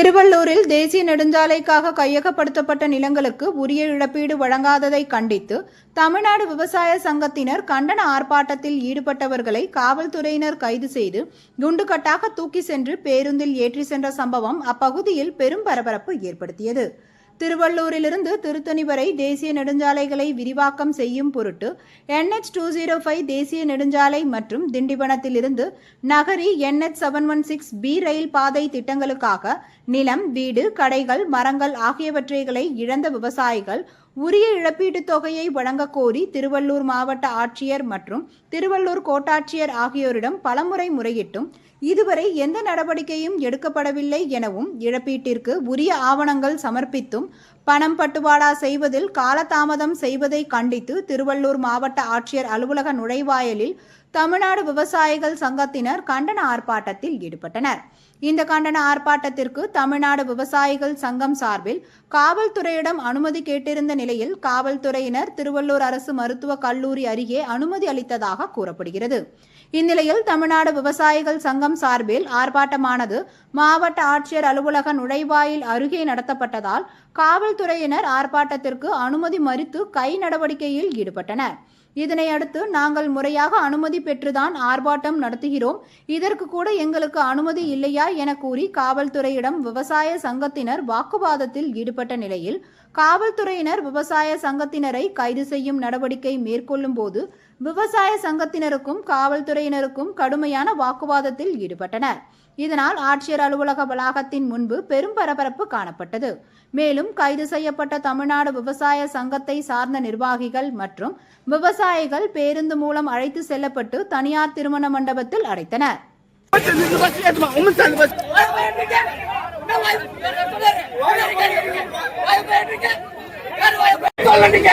திருவள்ளூரில் தேசிய நெடுஞ்சாலைக்காக கையகப்படுத்தப்பட்ட நிலங்களுக்கு உரிய இழப்பீடு வழங்காததை கண்டித்து தமிழ்நாடு விவசாய சங்கத்தினர் கண்டன ஆர்ப்பாட்டத்தில் ஈடுபட்டவர்களை காவல்துறையினர் கைது செய்து குண்டுகட்டாக தூக்கி சென்று பேருந்தில் ஏற்றி சென்ற சம்பவம் அப்பகுதியில் பெரும் பரபரப்பு ஏற்படுத்தியது. திருவள்ளூரிலிருந்து திருத்தணி வரை தேசிய நெடுஞ்சாலைகளை விரிவாக்கம் செய்யும் பொருட்டு என்ஹெச் டூ ஜீரோ ஃபைவ் தேசிய நெடுஞ்சாலை மற்றும் திண்டிவனத்திலிருந்து Nagari NH seven one six B ரயில் பாதை திட்டங்களுக்காக நிலம் வீடு கடைகள் மரங்கள் ஆகியவற்றைகளை இழந்த விவசாயிகள் உரிய இழப்பீட்டுத் தொகையை வழங்கக் கோரி திருவள்ளூர் மாவட்ட ஆட்சியர் மற்றும் திருவள்ளூர் கோட்டாட்சியர் ஆகியோரிடம் பலமுறை முறையிட்டும் இதுவரை எந்த நடவடிக்கையும் எடுக்கப்படவில்லை எனவும் இழப்பீட்டிற்கு உரிய ஆவணங்கள் சமர்ப்பித்தும் பணம் பட்டுவாடா செய்வதில் காலதாமதம் செய்வதை கண்டித்து திருவள்ளூர் மாவட்ட ஆட்சியர் அலுவலக நுழைவாயலில் தமிழ்நாடு விவசாயிகள் சங்கத்தினர் கண்டன ஆர்ப்பாட்டத்தில் ஈடுபட்டனர். இந்த கண்டன ஆர்ப்பாட்டத்திற்கு தமிழ்நாடு விவசாயிகள் சங்கம் சார்பில் காவல்துறையிடம் அனுமதி கேட்டிருந்த நிலையில் காவல்துறையினர் திருவள்ளூர் அரசு மருத்துவக் கல்லூரி அருகே அனுமதி அளித்ததாக கூறப்படுகிறது. இந்நிலையில் தமிழ்நாடு விவசாயிகள் சங்கம் சார்பில் ஆர்ப்பாட்டமானது மாவட்ட ஆட்சியர் அலுவலக நுழைவாயில் அருகே நடத்தப்பட்டதால் காவல்துறையினர் ஆர்ப்பாட்டத்திற்கு அனுமதி மறுத்து கை நடவடிக்கையில் ஈடுபட்டனர். இதனை அடுத்து நாங்கள் முறையாக அனுமதி பெற்றுதான் ஆர்ப்பாட்டம் நடத்துகிறோம். இதற்கு கூட எங்களுக்கு அனுமதி இல்லையா என கூறி காவல்துறையிடம் விவசாய சங்கத்தினர் வாக்குவாதத்தில் ஈடுபட்ட நிலையில் காவல்துறையினர் விவசாய சங்கத்தினரை கைது செய்யும் நடவடிக்கை மேற்கொள்ளும் போது விவசாய சங்கத்தினருக்கும் காவல்துறையினருக்கும் கடுமையான வாக்குவாதத்தில் ஈடுபட்டனர். இதனால் ஆட்சியர் அலுவலக வளாகத்தின் முன்பு பெரும் பரபரப்பு காணப்பட்டது. மேலும் கைது செய்யப்பட்ட தமிழ்நாடு விவசாய சங்கத்தை சார்ந்த நிர்வாகிகள் மற்றும் விவசாயிகள் பேருந்து மூலம் அழைத்து செல்லப்பட்டு தனியார் திருமண மண்டபத்தில் அடைத்தனர். நீங்க.